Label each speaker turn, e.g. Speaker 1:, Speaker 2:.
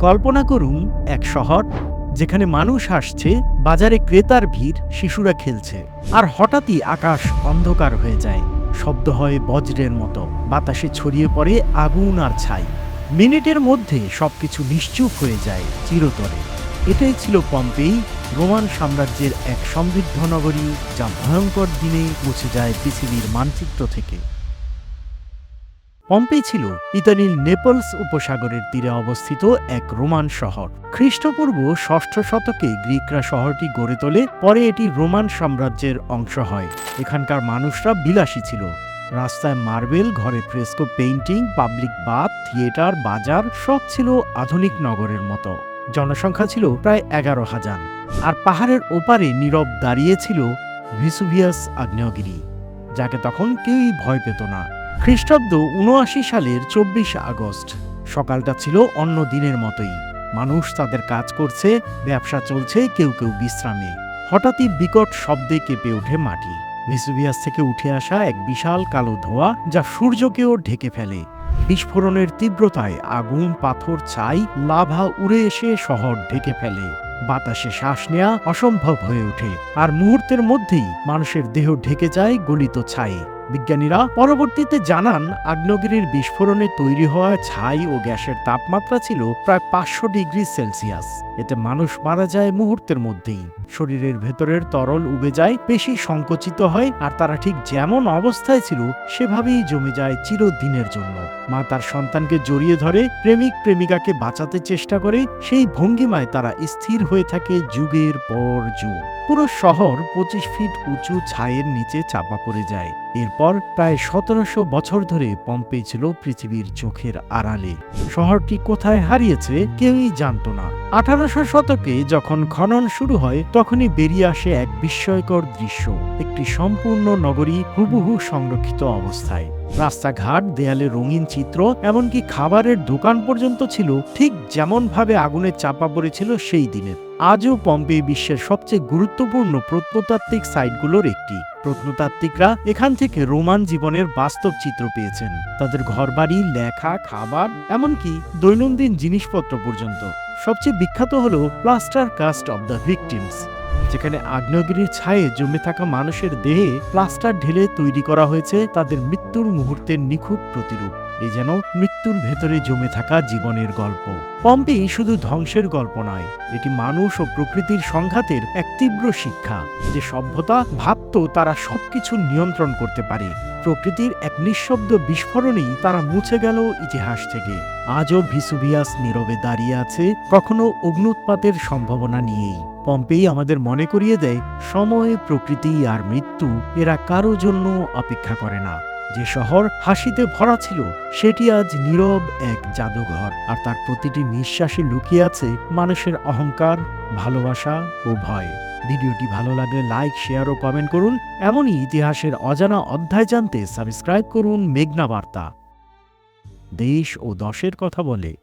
Speaker 1: কল্পনা করুন এক শহর যেখানে মানুষ আসছে, বাজারে ক্রেতার ভিড়, শিশুরা খেলছে। আর হঠাৎই আকাশ অন্ধকার হয়ে যায়। শব্দ হয় বজ্রের মতো। বাতাসে ছড়িয়ে পড়ে আগুন আর ছাই। মিনিটের মধ্যে সবকিছু নিশ্চুপ হয়ে যায় চিরতরে। এটাই ছিল পম্পেই রোমান সাম্রাজ্যের এক সমৃদ্ধ নগরী, যা ভয়ঙ্কর দিনে মুছে যায় পৃথিবীর মানচিত্র থেকে। পম্পেই ছিল ইতালির নেপলস উপসাগরের তীরে অবস্থিত এক রোমান শহর। খ্রিস্টপূর্ব ষষ্ঠ শতকে গ্রিকরা শহরটি গড়ে তোলে, পরে এটি রোমান সাম্রাজ্যের অংশ হয়। এখানকার মানুষরা বিলাসী ছিল। রাস্তায় মার্বেল, ঘরে fresco painting, public bath, theatre, বাজার, সব ছিল আধুনিক নগরের মতো। জনসংখ্যা ছিল প্রায় এগারো হাজার। আর পাহাড়ের ওপারে নীরব দাঁড়িয়েছিল ভিসুভিয়াস আগ্নেয়গিরি, যাকে তখন কেউই ভয় পেত না। খ্রিস্টাব্দ উনআশি সালের চব্বিশ আগস্ট। সকালটা ছিল অন্য দিনের মতোই। মানুষ তাদের কাজ করছে, ব্যবসা চলছে, কেউ কেউ বিশ্রামে। হঠাৎই বিকট শব্দে কেঁপে ওঠে মাটি। ভিসুভিয়াস থেকে উঠে আসা এক বিশাল কালো ধোঁয়া, যা সূর্যকেও ঢেকে ফেলে। বিস্ফোরণের তীব্রতায় আগুন, পাথর, ছাই, লাভা উড়ে এসে শহর ঢেকে ফেলে। বাতাসে শ্বাস নেওয়া অসম্ভব হয়ে ওঠে। আর মুহূর্তের মধ্যেই মানুষের দেহ ঢেকে যায় গলিত ছায়ে। বিজ্ঞানীরা পরবর্তীতে জানান, আগ্নেয়গিরির বিস্ফোরণে তৈরি হওয়া ছাই ও গ্যাসের তাপমাত্রা ছিল প্রায় পাঁচশো ডিগ্রি সেলসিয়াস। এতে মানুষ মারা যায় মুহূর্তের মধ্যেই। শরীরের ভেতরের তরল উবে যায়, পেশি সংকুচিত হয়, আর তারা ঠিক যেমন অবস্থায় ছিল, সেভাবেই জমে যায় চিরদিনের জন্য। মা তার সন্তানকে জড়িয়ে ধরে, প্রেমিক প্রেমিকাকে বাঁচাতে চেষ্টা করে, সেই ভঙ্গিমায় তারা স্থির হয়ে থাকে যুগের পর যুগ। পুরো শহর পঁচিশ ফিট উঁচু ছায়ের নিচে চাপা পড়ে যায়। এরপর প্রায় সতেরোশো বছর ধরে পম্পে ছিল পৃথিবীর চোখের আড়ালে। শহরটি কোথায় হারিয়েছে কেউই জানতো না। আঠারোশো শতকে যখন খনন শুরু হয়, তখনই বেরিয়ে আসে এক বিস্ময়কর দৃশ্য, একটি সম্পূর্ণ নগরী হুবহু সংরক্ষিত অবস্থায়। রাস্তাঘাট, দেয়ালে রঙিন চিত্র, এমনকি খাবারের দোকান পর্যন্ত ছিল ঠিক যেমন ভাবে আগুনে চাপা পড়েছিল সেই দিনের। আজও পম্পে বিশ্বের সবচেয়ে গুরুত্বপূর্ণ প্রত্নতাত্ত্বিক সাইটগুলোর একটি। প্রত্নতাত্ত্বিকরা এখান থেকে রোমান জীবনের বাস্তব চিত্র পেয়েছেন। তাদের ঘরবাড়ি, লেখা, খাবার, এমনকি দৈনন্দিন জিনিসপত্র পর্যন্ত। সবচেয়ে বিখ্যাত হল plaster cast of the victims, যেখানে আগ্নেয়গিরির ছায়ে জমে থাকা মানুষের দেহে প্লাস্টার ঢেলে তৈরি করা হয়েছে তাদের মৃত্যুর মুহূর্তের নিখুঁত প্রতিরূপ। এ যেন মৃত্যুর ভেতরে জমে থাকা জীবনের গল্প। পম্পি শুধু ধ্বংসের গল্প নয়, এটি মানুষ ও প্রকৃতির সংঘাতের এক তীব্র শিক্ষা যে সভ্যতা ভাবত তারা সবকিছু নিয়ন্ত্রণ করতে পারে। প্রকৃতির এক নিঃশব্দ বিস্ফোরণেই তারা মুছে গেল ইতিহাস থেকে। আজও ভিসুভিয়াস নীরবে দাঁড়িয়ে আছে কখনো অগ্নুৎপাতের সম্ভাবনা নিয়েই। পম্পেই আমাদের মনে করিয়ে দেয়, সময় প্রকৃতি আর মৃত্যু এরা কারও জন্য অপেক্ষা করে না। যে শহর হাসিতে ভরা ছিল, সেটি আজ নীরব এক জাদুঘর। আর তার প্রতিটি নিঃশ্বাসে লুকিয়ে আছে মানুষের অহংকার, ভালোবাসা ও ভয়। ভিডিওটি ভালো লাগলে লাইক, শেয়ার ও কমেন্ট করুন। এমনই ইতিহাসের অজানা অধ্যায় জানতে সাবস্ক্রাইব করুন মেঘনা বার্তা। দেশ ও দশের কথা বলে।